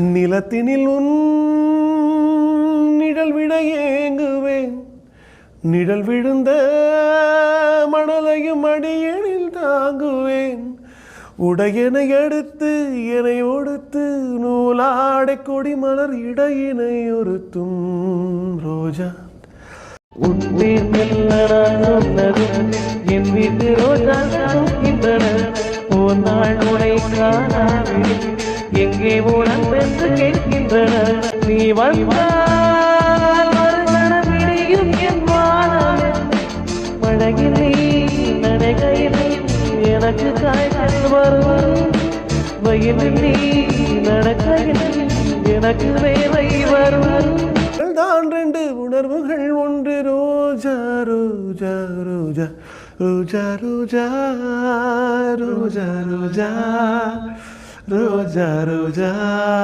நிலத்தினில் உன் நிழல் விட ஏங்குவேன். நிழல் விழுந்த மணலையும் அடியனில் தாங்குவேன். உடையனை எடுத்து என்னை ஒடுத்து நூலாடை கொடி மலர் இடையினை ஒருத்தும் ரோஜா. உன்மேல் மெல்ல என் வீட்டு ரோஜா உன் நாள் உனை காண எங்கே போனன் என்று கேட்கின்றன. நீ வந்தால் மறுமணம் இடையும் என் வானம். மழையில் நீ எனக்கு காய்ச்சல் வரும். வயலில் நீ நடக்கையில் எனக்கு வேலை வரும். தான் ரெண்டு உணர்வுகள் ஒன்று. ரோஜா ரோஜா ரோஜா ரோஜா ரோஜா ரோஜா ரோஜா. রোজা রোজা।